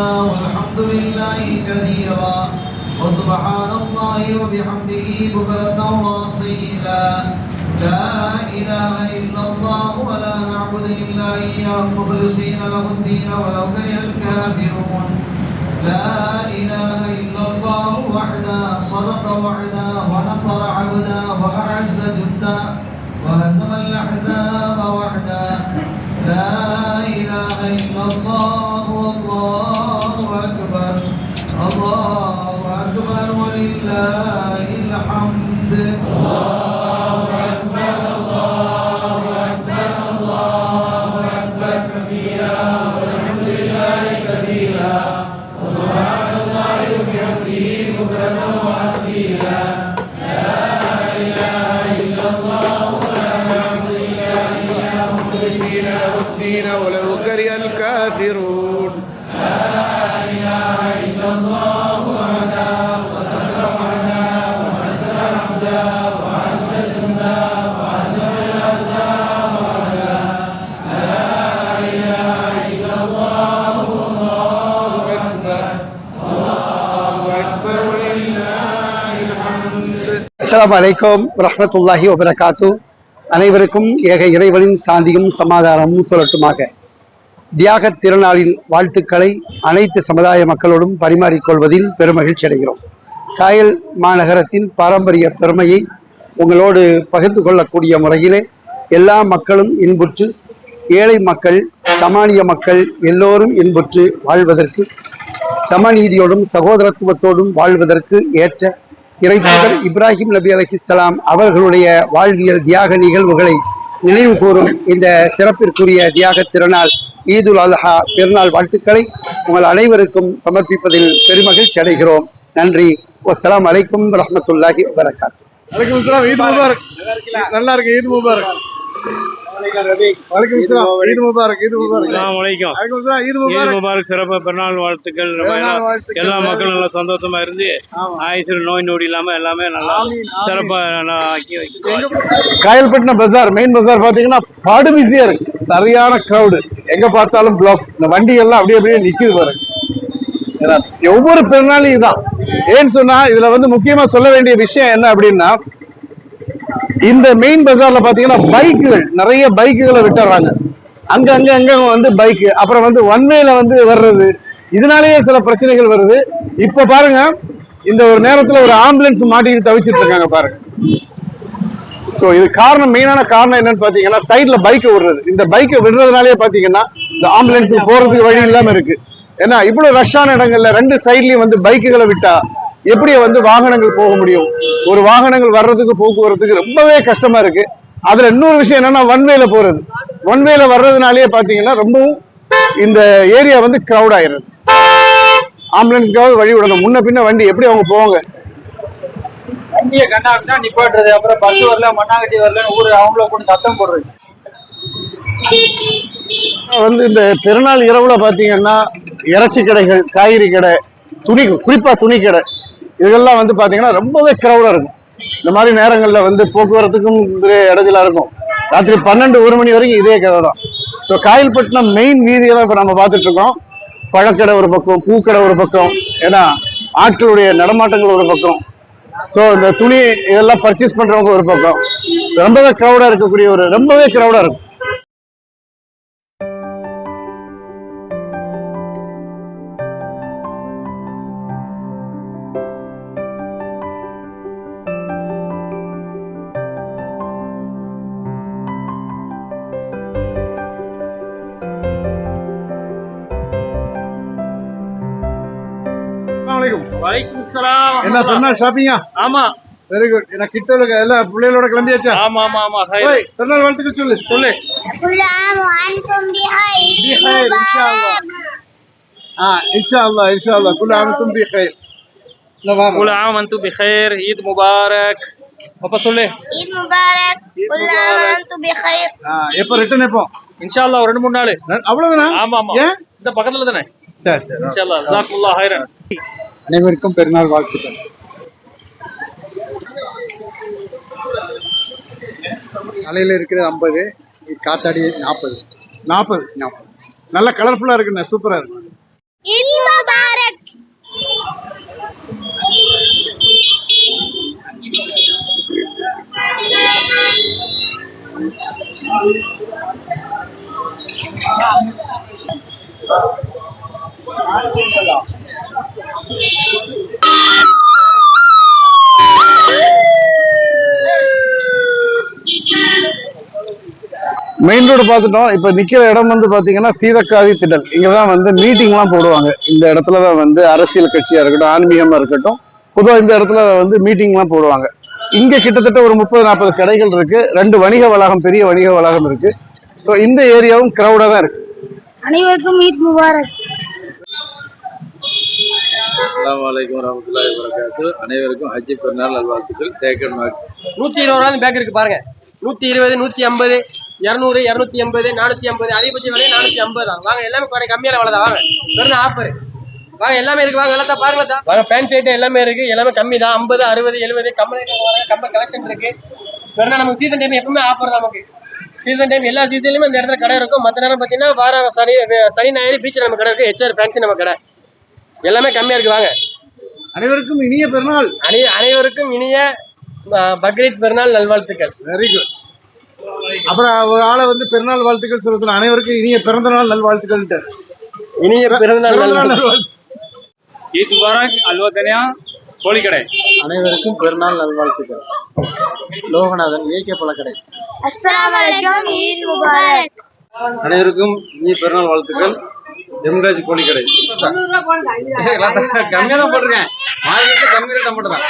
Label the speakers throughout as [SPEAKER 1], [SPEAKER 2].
[SPEAKER 1] والحمد لله كثيرا. وسبحان الله وبحمده بكرة وأصيلا. لا إله إلا الله ولا نعبد إلا إياه. مخلصين له الدين ولو كره الكافرون. لا إله إلا الله وحده صدق وعدا
[SPEAKER 2] அஸ்லாம் வலைக்கம் ரஹமத்துல்லாஹி வபரகாத்து. அனைவருக்கும் ஏக இறைவனின் சாந்தியும் சமாதானமும் சொல்லட்டுமாக. தியாக திருநாளின் வாழ்த்துக்களை அனைத்து சமுதாய மக்களோடும் பரிமாறிக்கொள்வதில் பெருமகிழ்ச்சி அடைகிறோம் காயல் மாநகரத்தின் பாரம்பரிய பெருமையை உங்களோடு பகிர்ந்து கொள்ளக்கூடிய முறையிலே எல்லா மக்களும் இன்புற்று ஏழை மக்கள் சமானிய மக்கள் எல்லோரும் இன்புற்று வாழ்வதற்கு சமநீதியோடும் சகோதரத்துவத்தோடும் வாழ்வதற்கு ஏற்ற இறைத்தூதர் இப்ராஹிம் நபி அலைஹிஸ்ஸலாம் அவர்களுடைய வாழ்வியல் தியாக நிகழ்வுகளை நினைவு கூறும் இந்த சிறப்பிற்குரிய தியாக திருநாள் ஈதுல் அல்ஹா பெருநாள் வாழ்த்துக்களை உங்கள் அனைவருக்கும் சமர்ப்பிப்பதில் பெருமகிழ்ச்சி அடைகிறோம். நன்றி. வஸ்ஸலாம் அலைக்கும் ரஹ்மத்துல்லாஹி
[SPEAKER 3] முபாரக் நல்லா இருக்கு ஈத் முபாரக்
[SPEAKER 4] சிறப்பு பெருநாள் வாழ்த்துக்கள். எல்லா- மக்களும் நல்லா சந்தோஷமா இருந்து. ஆயுசில் நோய் நொடி இல்லாம எல்லாமே நல்லா. சிறப்பா
[SPEAKER 3] காயல்பட்டினம் பஜார் மெயின் பஜார் பாத்தீங்கன்னா படு பிஸியா இருக்கு. சரியான கிரவுடு எங்க பார்த்தாலும் பிளாக் இந்த வண்டி எல்லாம் அப்படியே அப்படியே நிக்குது பாருங்க. ஒவ்வொரு பெருநாளும் இதுதான். ஏன்னு சொன்னா இதுல வந்து முக்கியமா சொல்ல வேண்டிய விஷயம் என்ன அப்படின்னா இந்த மெயின் பஜார்ல பாத்தீங்கன்னா பைக்குகள் நிறைய பைக்குகளை விட்டுறாங்க. அங்க அங்க அங்க வந்து பைக் அப்புறம் வந்து ஒன் வேல வந்து வர்றது. இதனாலேயே சில பிரச்சனைகள் வருது. இப்ப பாருங்க இந்த ஒரு நேரத்துல ஒரு ஆம்புலன்ஸ் மாட்டிக்கிட்டு தவிச்சிட்டு இருக்காங்க பாருங்க. சோ இது காரணம் மெயினான காரணம் என்னன்னு பாத்தீங்கன்னா சைடுல பைக் விடுறது இந்த பைக்கை விடுறதுனாலே பாத்தீங்கன்னா இந்த ஆம்புலன்ஸ் போறதுக்கு வழி இல்லாம இருக்கு. ஏன்னா இவ்வளவு ரஷ்ஷான இடங்கள்ல ரெண்டு சைட்லயும் வந்து பைக்குகளை விட்டா எப்படி வந்து வாகனங்கள் போக முடியும்? ஒரு வாகனங்கள் வர்றதுக்கு போக்குவரத்துக்கு ரொம்பவே கஷ்டமா இருக்கு. அதுல இன்னொரு விஷயம் என்னன்னா ஒன்வேல போறது. ஒன்வேல வர்றதுனாலே பாத்தீங்கன்னா ரொம்பவும் இந்த ஏரியா வந்து கிரவுட் ஆயிடுது ஆம்புலன்ஸ்க்காவது வழி விடணும். முன்ன பின்ன வண்டி எப்படி அவங்க போவாங்க?
[SPEAKER 5] வண்டியை கண்ணாடினா நிப்பாட்டுறது. அப்புறம் பஸ் வரல மண்ணாங்கட்டி வரலன்னு ஊரு அவங்கள கூட சத்தம் போடுறது.
[SPEAKER 3] வந்து இந்த பெருநாள் இரவுல பாத்தீங்கன்னா இறைச்சி கடைகள் காய்கறி கடை துணி குறிப்பாக துணி கடை இதெல்லாம் வந்து பார்த்தீங்கன்னா ரொம்பவே க்ரௌடாக இருக்கும். இந்த மாதிரி நேரங்களில் வந்து போக்குவரத்துக்கும் இடத்துல இருக்கும். ராத்திரி பன்னெண்டு ஒரு மணி வரைக்கும் இதே கதை தான். ஸோ காயல்பட்டினம் மெயின் வீதியை தான் இப்போ நம்ம பார்த்துட்ருக்கோம் பழக்கடை ஒரு பக்கம் பூக்கடை ஒரு பக்கம் ஏன்னா ஆட்களுடைய நடமாட்டங்கள் ஒரு பக்கம். ஸோ இந்த துணி இதெல்லாம் பர்ச்சேஸ் பண்ணுறவங்க ஒரு பக்கம். ரொம்பவே க்ரௌடாக இருக்கக்கூடிய ஒரு ரொம்பவே க்ரௌடாக இருக்கும். என்ன சொன்னா ஷாப்பிங்கா?
[SPEAKER 4] ஆமா.
[SPEAKER 3] வெரி குட் ஏன்னா கிட்ட எல்லாம் பிள்ளைகளோட கிளம்பியாச்சா?
[SPEAKER 4] ஆமா ஆமா ஆமா.
[SPEAKER 3] ஹாய் சொன்னால் வாழ்த்துக்கள் சொல்லு. சொல்லு. ஆ இன்ஷா அல்லாஹ் இன்ஷா அல்லாஹ் குல் ஆம் பி ஹைர்.
[SPEAKER 4] குல் ஆம் ஹைர். ஈத் முபாரக். அப்ப சொல்லு.
[SPEAKER 3] ஈத் எப்ப ரிட்டர்ன் எப்போ?
[SPEAKER 4] இன்ஷா அல்லாஹ் ஒரு ரெண்டு மூணு நாள்.
[SPEAKER 3] அவ்வளவுதானா?
[SPEAKER 4] ஆமா ஆமா. இந்த பக்கத்துல தானே?
[SPEAKER 3] சரி சரி
[SPEAKER 4] இன்ஷால்லா ஜாக்குல்லா ஹைரன்
[SPEAKER 2] அனைவருக்கும் பெருநாள் வாழ்த்துக்கள். தலையில் இருக்கிறது ஐம்பது காத்தாடி நாற்பது
[SPEAKER 3] நாற்பது நாற்பது நல்ல கலர்ஃபுல்லா இருக்குண்ணே சூப்பரா இருக்கு.
[SPEAKER 6] Thank you.
[SPEAKER 3] மெயின் ரோடு பார்த்துட்டோம். இப்போ நிக்கிற இடம் வந்து பாத்தீங்கன்னா சீதக்காதி திடல். இங்கே தான் வந்து மீட்டிங்லாம் போடுவாங்க. இந்த இடத்துல தான் வந்து அரசியல் கட்சியா இருக்கட்டும் ஆன்மீகமா இருக்கட்டும் பொதுவாக இந்த இடத்துல வந்து மீட்டிங்லாம் போடுவாங்க. இங்க கிட்டத்தட்ட ஒரு முப்பது நாற்பது கடைகள் இருக்கு. ரெண்டு வணிக வளாகம் பெரிய வணிக வளாகம் இருக்கு. ஸோ இந்த ஏரியாவும் கிரௌடா தான் இருக்கு.
[SPEAKER 6] அனைவருக்கும் மீட் முபாரக்
[SPEAKER 7] அஸ்ஸலாமு அலைக்கும் வரமத்துல்லாஹி வரகாத்து அனைவருக்கும் ஹஜ்ஜி பெருநாள் நல்வாழ்த்துக்கள். டேக்கன் மார்க்
[SPEAKER 8] நூத்தி இருபது ரூபா பேக் இருக்கு பாருங்க. நூத்தி இருபது நூத்தி ஐம்பது இரநூறு இரநூத்தி எண்பது நானூத்தி ஐம்பது அதிகபட்ச விலை நானூத்தி ஐம்பது தான். வாங்க எல்லாமே குறை கம்மியான விலை தான் வாங்க வெறும் ஆஃபர் வாங்க எல்லாமே இருக்கு. வாங்க எல்லாம் பாருங்களா வாங்க பேண்ட் ஷர்ட் எல்லாமே இருக்கு. எல்லாமே கம்மி தான். ஐம்பது அறுபது எழுபது கம்பெனி கம்பெனி கலெக்ஷன் இருக்கு. வேணா நமக்கு சீசன் டைம் எப்பவுமே ஆஃபர் தான் நமக்கு. சீசன் டைம் எல்லா சீசன்லயுமே இந்த இடத்துல கடை இருக்கும். மற்ற நேரம் பார்த்தீங்கன்னா வார சனி சனி ஞாயிறு பீச்சில் நம்ம கடை இருக்கு. ஹெச்ஆர் ஃபேன்சி நம்ம கடை. எல்லாமே கம்மியா இருக்கு வாங்க.
[SPEAKER 3] அனைவருக்கும் இனிய பெருநாள்.
[SPEAKER 8] அனை அனைவருக்கும் இனிய பக்ரீத் பெருநாள் நல்வாழ்த்துக்கள்.
[SPEAKER 3] வெரி குட் அப்புறம் ஒரு ஆளை வந்து பெருநாள் வாழ்த்துக்கள் சொல்றது அனைவருக்கும் இனிய பிறந்த நாள் நல்வாழ்த்துக்கள்ட்டு
[SPEAKER 8] இனிய பிறந்தநாள்
[SPEAKER 3] பிறந்த நாள் நல்வாழ்த்து
[SPEAKER 4] ஈத் முபாரக் அல்வா தனியா கோழிக்கடை
[SPEAKER 2] அனைவருக்கும் பெருநாள் நல்வாழ்த்துக்கள். லோகநாதன் ஏகே பழக்கடை.
[SPEAKER 6] அஸ்ஸலாமு அலைக்கும் ஈத் முபாரக்.
[SPEAKER 7] அனைவருக்கும் இனிய பெருநாள் வாழ்த்துக்கள். ஜெம்ராஜ் கோழிக்கடை கம்மியா தான் போட்டிருக்கேன். மார்க்கெட்ல கம்மி ரேட் மட்டும் தான்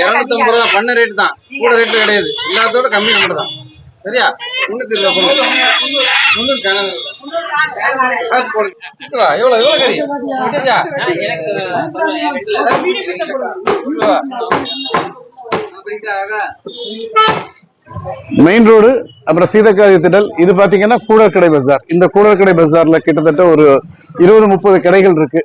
[SPEAKER 7] இருநூத்தி ஐம்பது ரூபா பண்ண ரேட் தான். கூட ரேட் கிடையாது. எல்லாத்தோட கம்மி மட்டும் தான் சரியா? முன்னூத்தி இருபது போடுங்க. எவ்வளவு எவ்வளவு கறி? முடிஞ்சா? வா.
[SPEAKER 3] மெயின் ரோடு அப்புறம் சீதக்காதி திடல். இது பாத்தீங்கன்னா கூடற்கடை பஜார் இந்த கூடற்கடை பஜார்ல கிட்டத்தட்ட ஒரு இருபது முப்பது கடைகள் இருக்கு.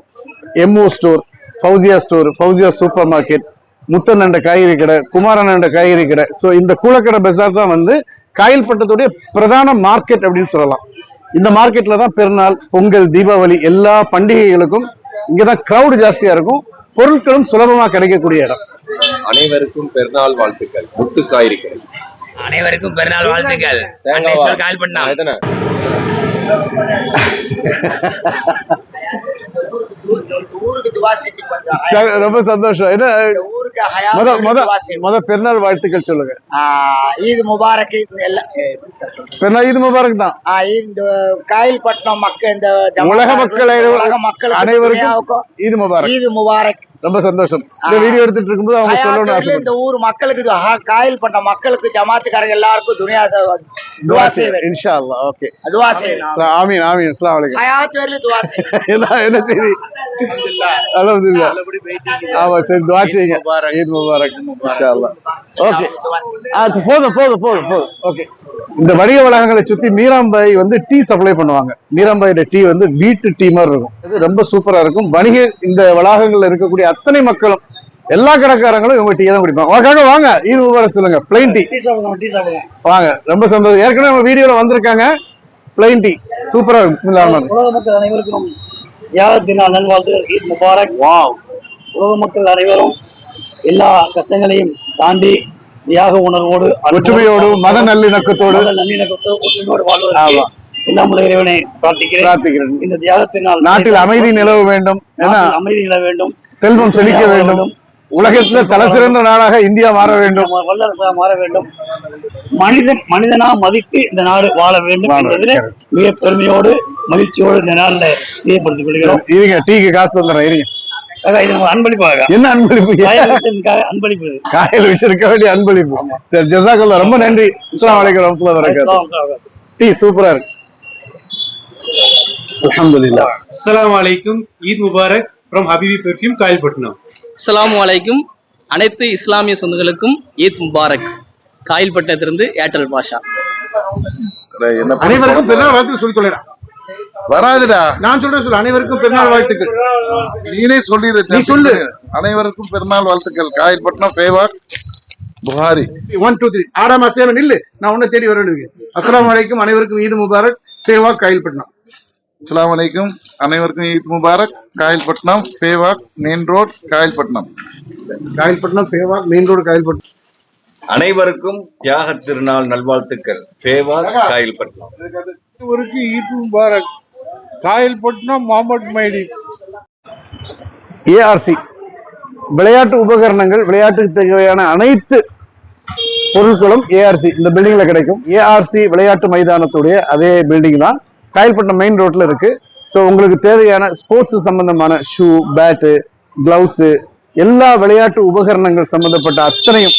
[SPEAKER 3] MO store Fouziya store Fouziya supermarket Muthan என்ற காய்கறி கடை குமாரன் அண்ட காய்கறி கடை. ஸோ இந்த கூடக்கடை பஜார் தான் வந்து காயல்பட்டத்துடைய பிரதான மார்க்கெட் அப்படின்னு சொல்லலாம். இந்த மார்க்கெட்ல தான் பெருநாள் பொங்கல் தீபாவளி எல்லா பண்டிகைகளுக்கும் இங்கதான் கிரௌடு ஜாஸ்தியா இருக்கும். பொருட்களும் சுலபமா கிடைக்கக்கூடிய இடம்.
[SPEAKER 9] அனைவருக்கும் பெருநாள் வாழ்த்துக்கள். முத்து காய்கறி கடை.
[SPEAKER 10] அனைவருக்கும் பெருநாள் வாழ்த்துக்கள்? கால் பண்ணா.
[SPEAKER 3] ரொம்ப சந்தோஷம். என்ன முத முத முத பெருநாள் வாழ்த்துக்கள் சொல்லுங்க.
[SPEAKER 5] ஈத் முபாரக்
[SPEAKER 3] பெருநாள் இது முபாரக் தான்.
[SPEAKER 5] இந்த காயல்பட்டினம் மக்கள் இந்த
[SPEAKER 3] உலக மக்கள்
[SPEAKER 5] உலக மக்கள்
[SPEAKER 3] அனைவருக்கும் இது முபாரக்.
[SPEAKER 5] ஈத் முபாரக்.
[SPEAKER 3] ரொம்ப சந்தோஷம். இந்த வீடியோ எடுத்துட்டு இருக்கும்போது அவங்க
[SPEAKER 5] ஹயாத்துல இந்த ஊர் மக்களுக்கு ஹா- காயல்பட்டினம் மக்களுக்கு ஜமாத்துக்காரங்க எல்லாருக்கும் துனியா துவா செய்வேன்.
[SPEAKER 3] இன்ஷா அல்லாஹ் ஓகே.
[SPEAKER 5] துவா செய்வேன்.
[SPEAKER 3] ஆமீன். ஆமீன் அஸ்ஸலாமு அலைக்கும்.
[SPEAKER 5] ஹயாத் துவா செய்வேன்.
[SPEAKER 3] என்ன என்ன செய்தி? அல்ஹம்துலில்லாஹ். ஆமா சரி துவா செய்யுங்க. ஈத் முபாரக். இன்ஷா அல்லாஹ் ஓகே. அது போதும் போதும் போதும் போதும். ஓகே. இந்த வணிக வளாகங்களை சுத்தி மீராம்பாய் வந்து டீ சப்ளை பண்ணுவாங்க. மீராம்பாயோட டீ வந்து வீட்டு டீ மாதிரி இருக்கும். இது ரொம்ப சூப்பரா இருக்கும். வணிக இந்த வளாகங்கள்ல இருக்கக்கூடிய அத்தனை மக்களும் எல்லா கடைக்காரங்களும் இவங்க டீ தான் குடிப்பாங்க. வாங்க வாங்க ஈத் முபாரக் சொல்லுங்க பிளைன் டீ வாங்க ரொம்ப சந்தோஷம். ஏற்கனவே நம்ம வீடியோல வந்திருக்காங்க பிளைன் டீ சூப்பரா இருக்கும்
[SPEAKER 5] உலக மக்கள் அனைவருக்கும் தியாகத்தினால் நல்வாழ்த்துகள் ஈத் முபாரக்.
[SPEAKER 3] வாவ்.
[SPEAKER 5] உலக மக்கள் அனைவரும் எல்லா கஷ்டங்களையும் தாண்டி தியாக உணர்வோடு
[SPEAKER 3] ஒற்றுமையோடு மத நல்லிணக்கத்தோடு.
[SPEAKER 5] நல்லிணக்கத்தோடு ஒற்றுமையோடு வாழ்வதற்கு
[SPEAKER 3] ஆமா.
[SPEAKER 5] எல்லாம் இறைவனை பிரார்த்திக்கிறேன்.
[SPEAKER 3] பிரார்த்திக்கிறேன்.
[SPEAKER 5] இந்த தியாகத்தினால்
[SPEAKER 3] நாட்டில் அமைதி நிலவ வேண்டும்.
[SPEAKER 5] அமைதி நில வேண்டும்.
[SPEAKER 3] செல்வம் செழிக்க வேண்டும். உலகத்துல தலை சிறந்த நாடாக இந்தியா மாற வேண்டும்.
[SPEAKER 5] வல்லரசாக மாற வேண்டும். மனிதன் மனிதனா மதித்து இந்த நாடு வாழ வேண்டும் என்பதில். மிக பெருமையோடு மகிழ்ச்சியோடு இந்த நாளில் தெரியப்படுத்திக் கொள்கிறோம்.
[SPEAKER 3] இருங்க டீக்கு காசு தந்துடுறேன் இருங்க. என்ன அன்பளிப்பு?
[SPEAKER 10] அன்பளிப்பு.
[SPEAKER 3] காயல் வேண்டிய அன்பளிப்பு. சரி ஜசாக்கல்லா ரொம்ப நன்றி. அஸ்ஸலாமு அலைக்கும் வரஹ்மத்துல்லாஹி வபரகாத்துஹு டீ சூப்பரா இருக்கு. அல்ஹம்துலில்லாஹ்.
[SPEAKER 4] அஸ்ஸலாமு அலைக்கும். ஈத் முபாரக். ஃப்ரம் ஹபிபி பெர்ஃப்யூம் காயல்பட்டினம்
[SPEAKER 8] அஸ்ஸலாமு அலைக்கும் அனைத்து இஸ்லாமிய சொந்தங்களுக்கும் ஈத் முபாரக். காயில்பட்டத்திலிருந்து ஏர்டெல் பாஷா.
[SPEAKER 3] அனைவருக்கும் பெருநாள் வாழ்த்து சொல்லி தொலைடா
[SPEAKER 11] வராதுடா.
[SPEAKER 3] நான் சொல்றேன் சொல்லு அனைவருக்கும் பெருநாள் வாழ்த்துக்கள்.
[SPEAKER 11] நீனே சொல்லிடு
[SPEAKER 3] நீ சொல்லு.
[SPEAKER 11] அனைவருக்கும் பெருநாள் வாழ்த்துக்கள். காயல்பட்டினம் ஃபேவாக் புகாரி
[SPEAKER 3] ஒன் டூ த்ரீ ஆடாம சேவன் இல்ல நான் உன்னை தேடி வர அஸ்ஸலாமு அலைக்கும் அனைவருக்கும் ஈத் முபாரக் சேவா காயில்பட்டினம்
[SPEAKER 11] அஸ்ஸலாமு அலைக்கும். அனைவருக்கும் ஈத் முபாரக். காயல்பட்டினம் ஃபேவாக் மெயின் ரோட் காயல்பட்டினம்.
[SPEAKER 3] காயில்பட்டினம் சேவா மெயின் ரோடு காயில்பட்டினம்.
[SPEAKER 9] அனைவருக்கும் தியாக திருநாள் நல்வாழ்த்துக்கள். ஃபேவா காயல்பட்டினம்.
[SPEAKER 3] அனைவருக்கு ஈத் முபாரக். காயல்பட்டினம் முகமது மைடி. ஏஆர்சி. விளையாட்டு உபகரணங்கள் விளையாட்டுக்கு தேவையான அனைத்து பொருட்களும் ஏஆர்சி. இந்த பில்டிங்ல கிடைக்கும். ஏஆர்சி விளையாட்டு மைதானத்துடைய அதே பில்டிங் தான். காயல்பட்டினம் மெயின் ரோட்ல இருக்கு. ஸோ உங்களுக்கு தேவையான ஸ்போர்ட்ஸ் சம்பந்தமான ஷூ பேட்டு கிளவுஸ் எல்லா விளையாட்டு உபகரணங்கள் சம்பந்தப்பட்ட அத்தனையும்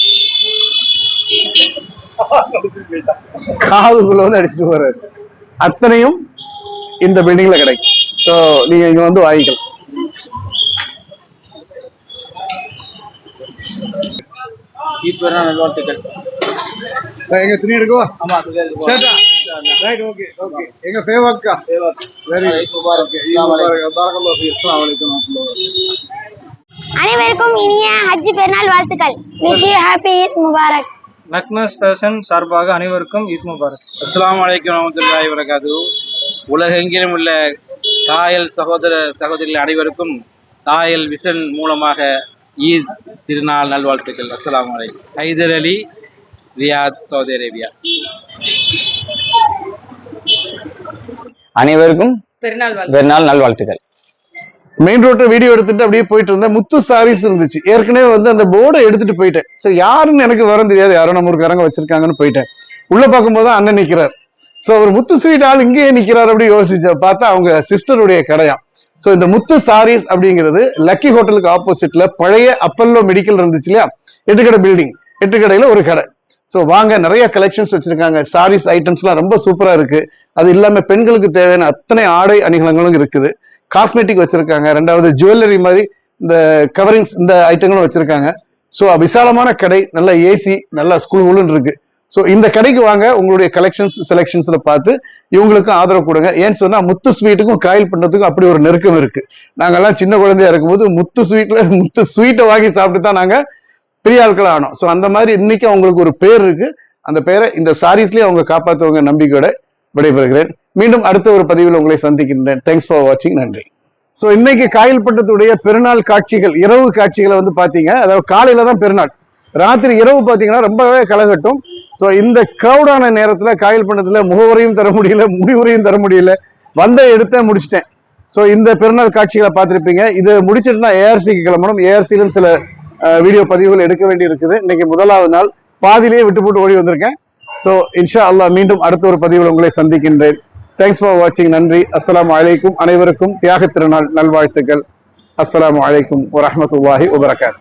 [SPEAKER 3] காதுக்குள்ள வந்து அடிச்சுட்டு போறாரு. அத்தனையும் இந்த பில்டிங்ல கிடைக்கும். ஸோ நீங்க இங்க வந்து வாங்கிக்கலாம்.
[SPEAKER 7] ஈத் நல்வாழ்த்துக்கள்
[SPEAKER 3] எங்க
[SPEAKER 7] ஆமா அது
[SPEAKER 3] ரைட் ஓகே ஓகே எங்க ஃபேவாக்கா வெரி
[SPEAKER 6] அனைவருக்கும் இனிய ஹஜ் பெருநாள் வாழ்த்துக்கள். Wish you happy Eid Mubarak
[SPEAKER 5] நக்னஸ் ஃபேஷன் சார்பாக அனைவருக்கும் ஈத் முபாரக்
[SPEAKER 7] அஸ்ஸலாமு அலைக்கும் வரஹ்மத்துல்லாஹி வரகாத்து உலகெங்கிலும் உள்ள தாயல் சகோதர சகோதரிகள் அனைவருக்கும் தாயல் விசன் மூலமாக ஈத் திருநாள் நல்வாழ்த்துக்கள். அஸ்ஸலாமு அலைக்கும். Haider Ali Riyadh Saudi Arabia
[SPEAKER 10] அனைவருக்கும்
[SPEAKER 8] பெருநாள்
[SPEAKER 10] பெருநாள் நல்வாழ்த்துக்கள்.
[SPEAKER 3] மெயின் ரோட்ல வீடியோ எடுத்துட்டு அப்படியே போயிட்டு இருந்தேன். முத்து சாரீஸ் இருந்துச்சு. ஏற்கனவே வந்து அந்த போர்டை எடுத்துட்டு போயிட்டேன். சரி யாருன்னு எனக்கு வரம் தெரியாது. யாரோ நம்ம ஒரு கரங்க வச்சிருக்காங்கன்னு போயிட்டேன். உள்ள பார்க்கும்போது அண்ணன் நிக்கிறார். சோ ஒரு முத்து ஸ்வீட் ஆள் இங்கேயே நிக்கிறார் அப்படி யோசிச்ச பார்த்தா அவங்க சிஸ்டருடைய கடையாம். சோ இந்த முத்து சாரீஸ் அப்படிங்கிறது லக்கி ஹோட்டலுக்கு ஆப்போசிட்ல பழைய அப்பல்லோ மெடிக்கல் இருந்துச்சு இல்லையா? எட்டுக்கடை பில்டிங் எட்டுக்கடையில ஒரு கடை. ஸோ வாங்க நிறைய கலெக்ஷன்ஸ் வச்சிருக்காங்க. சாரீஸ் ஐட்டம்ஸ்லாம் ரொம்ப சூப்பராக இருக்கு. அது இல்லாமல் பெண்களுக்கு தேவையான அத்தனை ஆடை அணிகலங்களும் இருக்குது. காஸ்மெட்டிக் வச்சிருக்காங்க. ரெண்டாவது ஜுவல்லரி மாதிரி இந்த கவரிங்ஸ் இந்த ஐட்டங்களும் வச்சிருக்காங்க. ஸோ விசாலமான கடை நல்ல ஏசி நல்லா ஸ்கூல்களும் இருக்கு. ஸோ இந்த கடைக்கு வாங்க. உங்களுடைய கலெக்ஷன்ஸ் செலெக்ஷன்ஸில் பார்த்து இவங்களுக்கும் ஆதரவு கொடுங்க. ஏன்னு சொன்னால் முத்து ஸ்வீட்டுக்கும் காயில் பண்ணுறதுக்கும் அப்படி ஒரு நெருக்கம் இருக்கு. நாங்கெல்லாம் சின்ன குழந்தையா இருக்கும்போது முத்து ஸ்வீட்ல முத்து ஸ்வீட்டை வாங்கி சாப்பிட்டு தான் நாங்கள் பெரிய ஆட்கள் ஆனோம் ஸோ அந்த மாதிரி இன்னைக்கு அவங்களுக்கு ஒரு பேர் இருக்கு. அந்த பேரை இந்த சாரீஸ்லயே அவங்க காப்பாற்றுவங்க நம்பிக்கையோட விடைபெறுகிறேன். மீண்டும் அடுத்த ஒரு பதிவில் உங்களை சந்திக்கின்றேன். தேங்க்ஸ் ஃபார் வாட்சிங் நன்றி. ஸோ இன்னைக்கு காயல்பட்டத்துடைய பெருநாள் காட்சிகள் இரவு காட்சிகளை வந்து பாத்தீங்க அதாவது காலையில தான் பெருநாள். ராத்திரி இரவு பாத்தீங்கன்னா ரொம்பவே கலகட்டும். ஸோ இந்த கிரௌடான நேரத்துல காயல்பட்டத்துல முகவரையும் தர முடியல முடிவுரையும் தர முடியல. வந்த எடுத்த முடிச்சிட்டேன். ஸோ இந்த பெருநாள் காட்சிகளை பார்த்திருப்பீங்க. இது முடிச்சிட்டுனா ஏஆர்சிக்கு கிளம்பணும். ஏஆர்சியிலும் சில வீடியோ பதிவுகள் எடுக்க வேண்டி இருக்குது இன்னைக்கு முதலாவது நாள். பாதியிலேயே விட்டு போட்டு ஓடி வந்திருக்கேன். ஸோ இன்ஷா அல்லாஹ் மீண்டும் அடுத்த ஒரு பதிவில் உங்களை சந்திக்கின்றேன். தேங்க்ஸ் ஃபார் வாட்சிங் நன்றி. அஸ்லாம் வலைக்கும் அனைவருக்கும் தியாக திருநாள் நல்வாழ்த்துக்கள். அஸ்லாம் வலைக்கும் வரமத்துல்லாஹி வபரகாத்